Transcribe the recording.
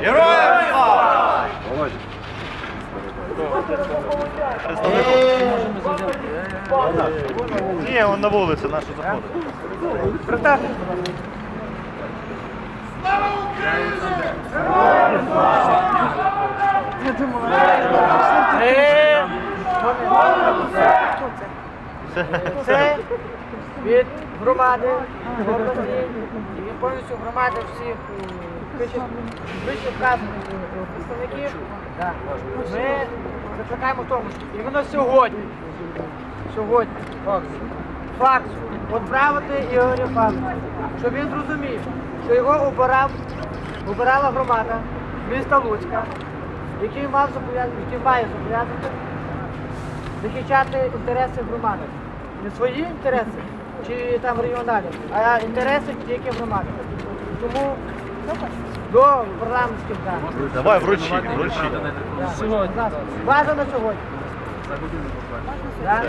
Героям слава! Ні, он на вулиці, нашу заходить. Це від громади області і від повністю громади всіх е, вище вказаних е, представників. Ми закликаємо в тому, що іменно сьогодні, сьогодні, факт, відправити Ігоря Факт, щоб він зрозумів, що його обирала громада міста Луцька, який мав який має зобов'язання захищати інтереси громади. Не свої інтереси чи там регіоналі, а інтереси тільки громади. Тому до парламентських да. Давай вручі, вручи. Да. на сьогодні. Да.